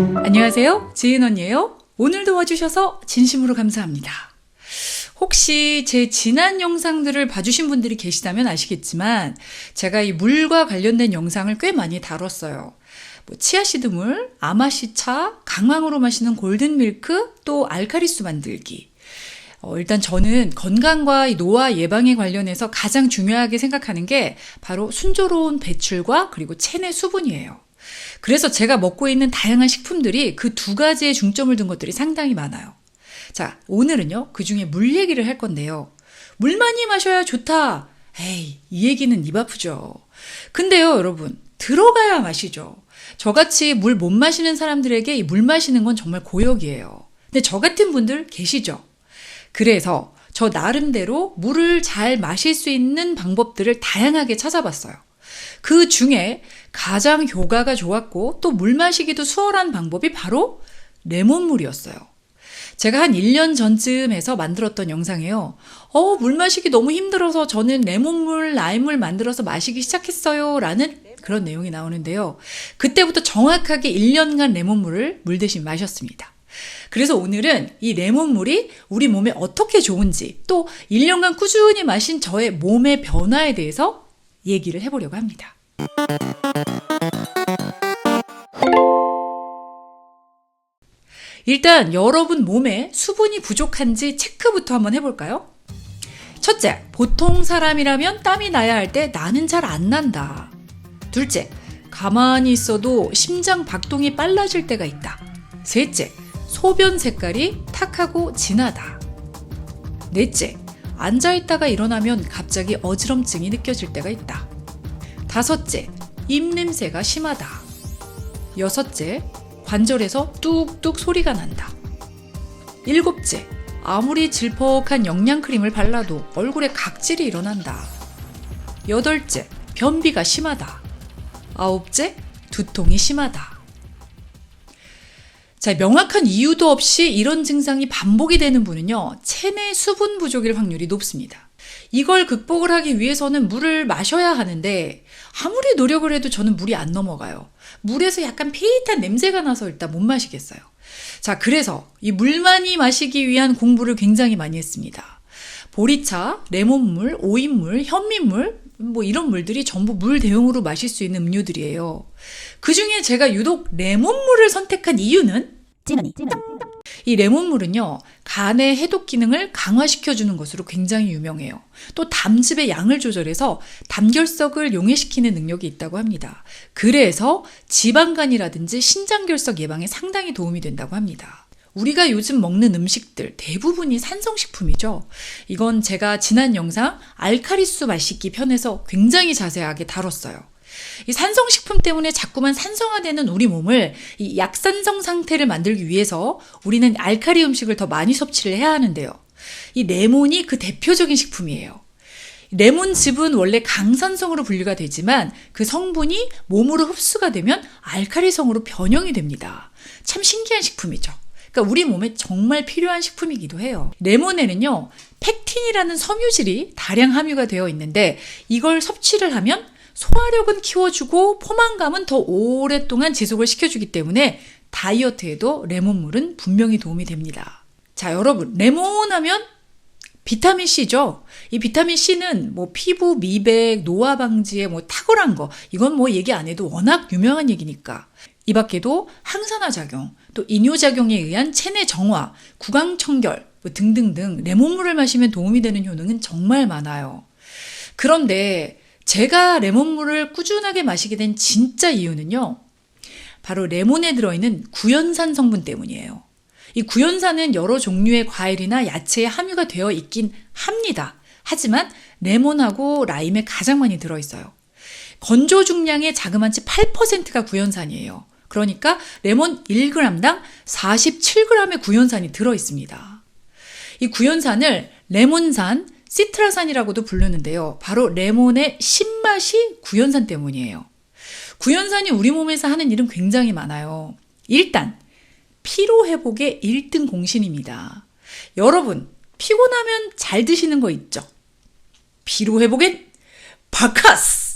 안녕하세요. 지은 언니예요. 오늘도 와주셔서 진심으로 감사합니다. 혹시 제 지난 영상들을 봐주신 분들이 계시다면 아시겠지만 제가 이 물과 관련된 영상을 꽤 많이 다뤘어요. 뭐 치아시드 물, 아마시차, 강황으로 마시는 골든 밀크, 또 알카리수 만들기. 어, 일단 저는 건강과 이 노화 예방에 관련해서 가장 중요하게 생각하는 게 바로 순조로운 배출과 그리고 체내 수분이에요. 그래서 제가 먹고 있는 다양한 식품들이 그 두 가지에 중점을 둔 것들이 상당히 많아요. 자, 오늘은요, 그 중에 물 얘기를 할 건데요. 물 많이 마셔야 좋다. 에이, 이 얘기는 입 아프죠. 근데요, 여러분, 들어가야 마시죠. 저같이 물 못 마시는 사람들에게 이 물 마시는 건 정말 고역이에요. 근데 저 같은 분들 계시죠? 그래서 저 나름대로 물을 잘 마실 수 있는 방법들을 다양하게 찾아봤어요. 그 중에 가장 효과가 좋았고 또 물 마시기도 수월한 방법이 바로 레몬물이었어요. 제가 한 1년 전쯤 해서 만들었던 영상이에요. 어, 물 마시기 너무 힘들어서 저는 레몬물, 라임물 만들어서 마시기 시작했어요. 라는 그런 내용이 나오는데요. 그때부터 정확하게 1년간 레몬물을 물 대신 마셨습니다. 그래서 오늘은 이 레몬물이 우리 몸에 어떻게 좋은지 또 1년간 꾸준히 마신 저의 몸의 변화에 대해서 얘기를 해보려고 합니다. 일단 여러분 몸에 수분이 부족한지 체크부터 한번 해볼까요? 첫째, 보통 사람이라면 땀이 나야 할 때 나는 잘 안 난다. 둘째, 가만히 있어도 심장 박동이 빨라질 때가 있다. 셋째, 소변 색깔이 탁하고 진하다. 넷째, 앉아있다가 일어나면 갑자기 어지럼증이 느껴질 때가 있다. 다섯째, 입냄새가 심하다. 여섯째, 관절에서 뚝뚝 소리가 난다. 일곱째, 아무리 질퍽한 영양크림을 발라도 얼굴에 각질이 일어난다. 여덟째, 변비가 심하다. 아홉째, 두통이 심하다. 자, 명확한 이유도 없이 이런 증상이 반복이 되는 분은요, 체내 수분 부족일 확률이 높습니다. 이걸 극복을 하기 위해서는 물을 마셔야 하는데, 아무리 노력을 해도 저는 물이 안 넘어가요. 물에서 약간 피릿한 냄새가 나서 일단 못 마시겠어요. 자, 그래서 이 물 많이 마시기 위한 공부를 굉장히 많이 했습니다. 보리차, 레몬물, 오인물, 현미물, 뭐 이런 물들이 전부 물 대용으로 마실 수 있는 음료들이에요. 그 중에 제가 유독 레몬물을 선택한 이유는 찌머니 이 레몬물은요, 간의 해독 기능을 강화시켜주는 것으로 굉장히 유명해요. 또 담즙의 양을 조절해서 담결석을 용해시키는 능력이 있다고 합니다. 그래서 지방간이라든지 신장결석 예방에 상당히 도움이 된다고 합니다. 우리가 요즘 먹는 음식들 대부분이 산성식품이죠. 이건 제가 지난 영상 알카리수 마시기 편에서 굉장히 자세하게 다뤘어요. 이 산성식품 때문에 자꾸만 산성화되는 우리 몸을 이 약산성 상태를 만들기 위해서 우리는 알카리 음식을 더 많이 섭취를 해야 하는데요. 이 레몬이 그 대표적인 식품이에요. 레몬즙은 원래 강산성으로 분류가 되지만 그 성분이 몸으로 흡수가 되면 알카리성으로 변형이 됩니다. 참 신기한 식품이죠. 그러니까 우리 몸에 정말 필요한 식품이기도 해요. 레몬에는요, 팩틴이라는 섬유질이 다량 함유가 되어 있는데 이걸 섭취를 하면 소화력은 키워주고 포만감은 더 오랫동안 지속을 시켜주기 때문에 다이어트에도 레몬물은 분명히 도움이 됩니다. 자, 여러분, 레몬 하면 비타민 C죠. 이 비타민 C는 뭐 피부 미백, 노화 방지에 뭐 탁월한 거, 이건 뭐 얘기 안 해도 워낙 유명한 얘기니까. 이 밖에도 항산화 작용, 또 이뇨 작용에 의한 체내 정화, 구강 청결 뭐 등등등 레몬물을 마시면 도움이 되는 효능은 정말 많아요. 그런데 제가 레몬물을 꾸준하게 마시게 된 진짜 이유는요. 바로 레몬에 들어있는 구연산 성분 때문이에요. 이 구연산은 여러 종류의 과일이나 야채에 함유가 되어 있긴 합니다. 하지만 레몬하고 라임에 가장 많이 들어있어요. 건조 중량의 자그만치 8%가 구연산이에요. 그러니까 레몬 1g당 47g의 구연산이 들어 있습니다. 이 구연산을 레몬산, 시트라산이라고도 부르는데요. 바로 레몬의 신맛이 구연산 때문이에요. 구연산이 우리 몸에서 하는 일은 굉장히 많아요. 일단 피로 회복의 1등 공신입니다. 여러분, 피곤하면 잘 드시는 거 있죠? 피로 회복엔 바카스!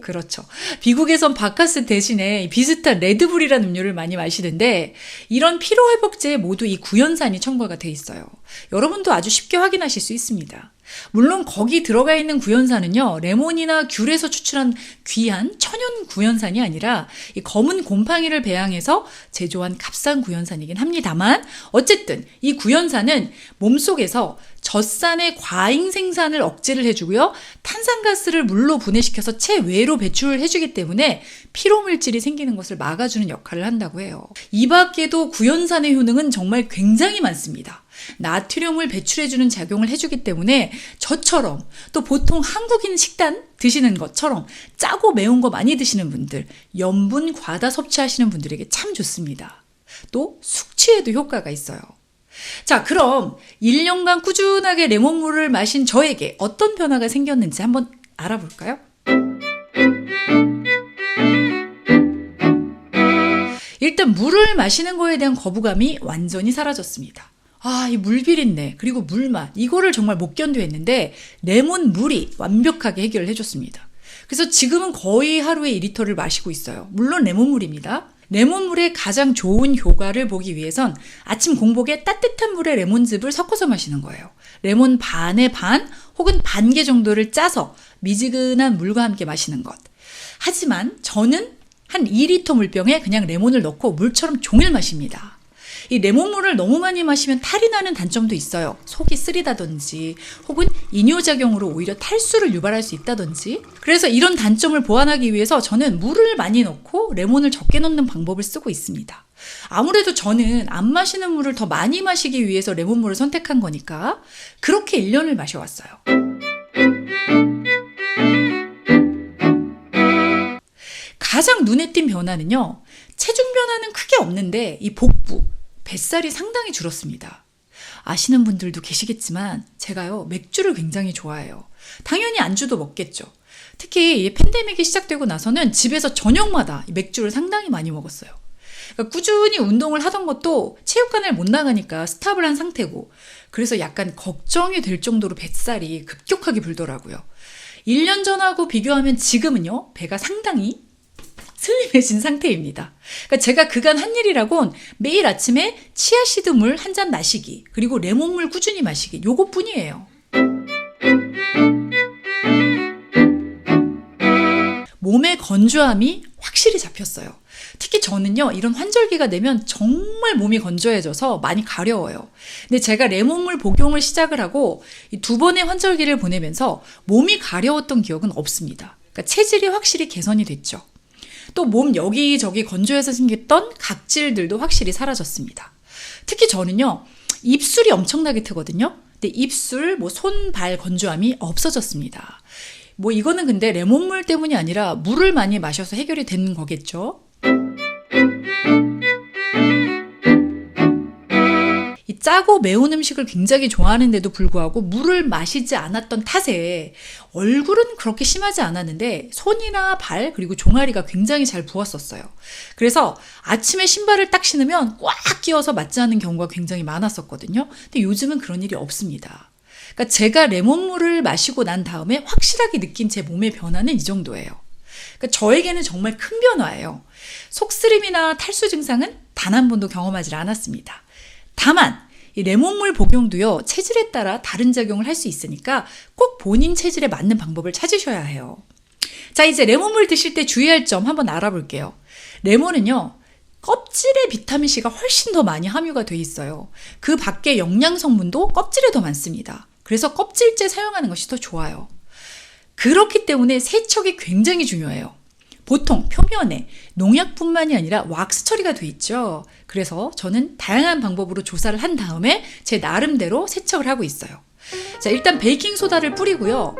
그렇죠. 미국에선 바카스 대신에 비슷한 레드불이라는 음료를 많이 마시는데 이런 피로 회복제에 모두 이 구연산이 첨가가 돼 있어요. 여러분도 아주 쉽게 확인하실 수 있습니다. 물론 거기 들어가 있는 구연산은요, 레몬이나 귤에서 추출한 귀한 천연 구연산이 아니라 이 검은 곰팡이를 배양해서 제조한 값싼 구연산이긴 합니다만, 어쨌든 이 구연산은 몸속에서 젖산의 과잉 생산을 억제를 해주고요, 탄산가스를 물로 분해시켜서 체외로 배출을 해주기 때문에 피로물질이 생기는 것을 막아주는 역할을 한다고 해요. 이 밖에도 구연산의 효능은 정말 굉장히 많습니다. 나트륨을 배출해주는 작용을 해주기 때문에 저처럼 또 보통 한국인 식단 드시는 것처럼 짜고 매운 거 많이 드시는 분들, 염분 과다 섭취하시는 분들에게 참 좋습니다. 또 숙취에도 효과가 있어요. 자, 그럼 1년간 꾸준하게 레몬물을 마신 저에게 어떤 변화가 생겼는지 한번 알아볼까요? 일단 물을 마시는 거에 대한 거부감이 완전히 사라졌습니다. 아, 이 물비린내, 그리고 물맛, 이거를 정말 못 견뎌했는데, 레몬 물이 완벽하게 해결을 해줬습니다. 그래서 지금은 거의 하루에 2리터를 마시고 있어요. 물론 레몬물입니다. 레몬물의 가장 좋은 효과를 보기 위해선 아침 공복에 따뜻한 물에 레몬즙을 섞어서 마시는 거예요. 레몬 반의 반 혹은 반 개 정도를 짜서 미지근한 물과 함께 마시는 것. 하지만 저는 한 2리터 물병에 그냥 레몬을 넣고 물처럼 종일 마십니다. 이 레몬물을 너무 많이 마시면 탈이 나는 단점도 있어요. 속이 쓰리다든지 혹은 이뇨작용으로 오히려 탈수를 유발할 수 있다든지. 그래서 이런 단점을 보완하기 위해서 저는 물을 많이 넣고 레몬을 적게 넣는 방법을 쓰고 있습니다. 아무래도 저는 안 마시는 물을 더 많이 마시기 위해서 레몬물을 선택한 거니까 그렇게 1년을 마셔왔어요. 가장 눈에 띈 변화는요. 체중 변화는 크게 없는데 이 복부, 뱃살이 상당히 줄었습니다. 아시는 분들도 계시겠지만 제가요 맥주를 굉장히 좋아해요. 당연히 안주도 먹겠죠. 특히 이 팬데믹이 시작되고 나서는 집에서 저녁마다 맥주를 상당히 많이 먹었어요. 그러니까 꾸준히 운동을 하던 것도 체육관을 못 나가니까 스탑을 한 상태고 그래서 약간 걱정이 될 정도로 뱃살이 급격하게 불더라고요. 1년 전하고 비교하면 지금은요 배가 상당히 슬림해진 상태입니다. 그러니까 제가 그간 한 일이라곤 매일 아침에 치아시드 물 한 잔 마시기, 그리고 레몬물 꾸준히 마시기, 요것 뿐이에요. 몸의 건조함이 확실히 잡혔어요. 특히 저는요, 이런 환절기가 되면 정말 몸이 건조해져서 많이 가려워요. 근데 제가 레몬물 복용을 시작을 하고 두 번의 환절기를 보내면서 몸이 가려웠던 기억은 없습니다. 그러니까 체질이 확실히 개선이 됐죠. 또 몸 여기저기 건조해서 생겼던 각질들도 확실히 사라졌습니다. 특히 저는요, 입술이 엄청나게 트거든요. 근데 입술, 뭐 손, 발 건조함이 없어졌습니다. 뭐 이거는 근데 레몬물 때문이 아니라 물을 많이 마셔서 해결이 되는 거겠죠. 이 짜고 매운 음식을 굉장히 좋아하는데도 불구하고 물을 마시지 않았던 탓에 얼굴은 그렇게 심하지 않았는데 손이나 발 그리고 종아리가 굉장히 잘 부었었어요. 그래서 아침에 신발을 딱 신으면 꽉 끼워서 맞지 않는 경우가 굉장히 많았었거든요. 근데 요즘은 그런 일이 없습니다. 그러니까 제가 레몬물을 마시고 난 다음에 확실하게 느낀 제 몸의 변화는 이 정도예요. 그러니까 저에게는 정말 큰 변화예요. 속쓰림이나 탈수 증상은 단 한 번도 경험하지 않았습니다. 다만 이 레몬물 복용도요 체질에 따라 다른 작용을 할 수 있으니까 꼭 본인 체질에 맞는 방법을 찾으셔야 해요. 자 이제 레몬물 드실 때 주의할 점 한번 알아볼게요. 레몬은요 껍질에 비타민 C가 훨씬 더 많이 함유가 돼 있어요. 그 밖에 영양 성분도 껍질에 더 많습니다. 그래서 껍질째 사용하는 것이 더 좋아요. 그렇기 때문에 세척이 굉장히 중요해요. 보통 표면에 농약뿐만이 아니라 왁스 처리가 돼 있죠. 그래서 저는 다양한 방법으로 조사를 한 다음에 제 나름대로 세척을 하고 있어요. 자, 일단 베이킹 소다를 뿌리고요.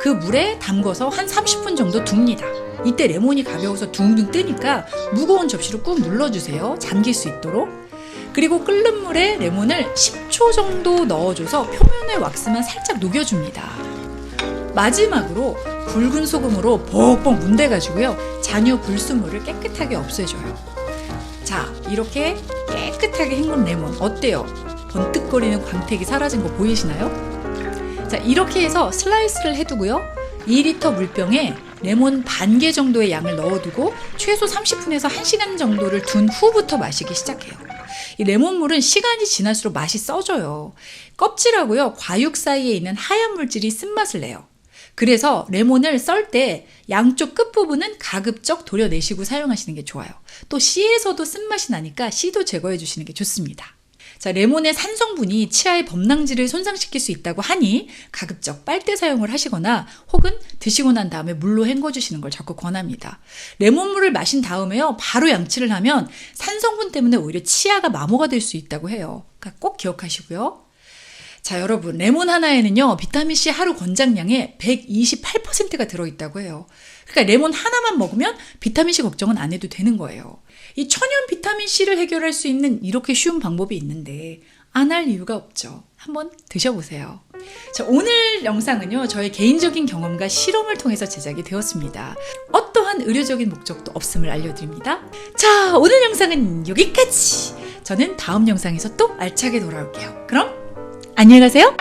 그 물에 담궈서 한 30분 정도 둡니다. 이때 레몬이 가벼워서 둥둥 뜨니까 무거운 접시로 꾹 눌러주세요. 잠길 수 있도록. 그리고 끓는 물에 레몬을 10초 정도 넣어줘서 표면의 왁스만 살짝 녹여줍니다. 마지막으로 굵은 소금으로 벅벅 문대가지고요. 잔여 불순물을 깨끗하게 없애줘요. 자, 이렇게 깨끗하게 헹군 레몬 어때요? 번뜩거리는 광택이 사라진 거 보이시나요? 자, 이렇게 해서 슬라이스를 해두고요. 2리터 물병에 레몬 반 개 정도의 양을 넣어두고 최소 30분에서 1시간 정도를 둔 후부터 마시기 시작해요. 이 레몬물은 시간이 지날수록 맛이 써져요. 껍질하고요, 과육 사이에 있는 하얀 물질이 쓴맛을 내요. 그래서 레몬을 썰 때 양쪽 끝부분은 가급적 도려내시고 사용하시는 게 좋아요. 또 씨에서도 쓴맛이 나니까 씨도 제거해 주시는 게 좋습니다. 자, 레몬의 산성분이 치아의 범랑지를 손상시킬 수 있다고 하니 가급적 빨대 사용을 하시거나 혹은 드시고 난 다음에 물로 헹궈 주시는 걸 적극 권합니다. 레몬물을 마신 다음에요. 바로 양치를 하면 산성분 때문에 오히려 치아가 마모가 될 수 있다고 해요. 그러니까 꼭 기억하시고요. 자, 여러분, 레몬 하나에는요, 비타민C 하루 권장량의 128%가 들어있다고 해요. 그러니까 레몬 하나만 먹으면 비타민C 걱정은 안 해도 되는 거예요. 이 천연 비타민C를 해결할 수 있는 이렇게 쉬운 방법이 있는데, 안 할 이유가 없죠. 한번 드셔보세요. 자, 오늘 영상은요, 저의 개인적인 경험과 실험을 통해서 제작이 되었습니다. 어떠한 의료적인 목적도 없음을 알려드립니다. 자, 오늘 영상은 여기까지! 저는 다음 영상에서 또 알차게 돌아올게요. 그럼 안녕히 가세요.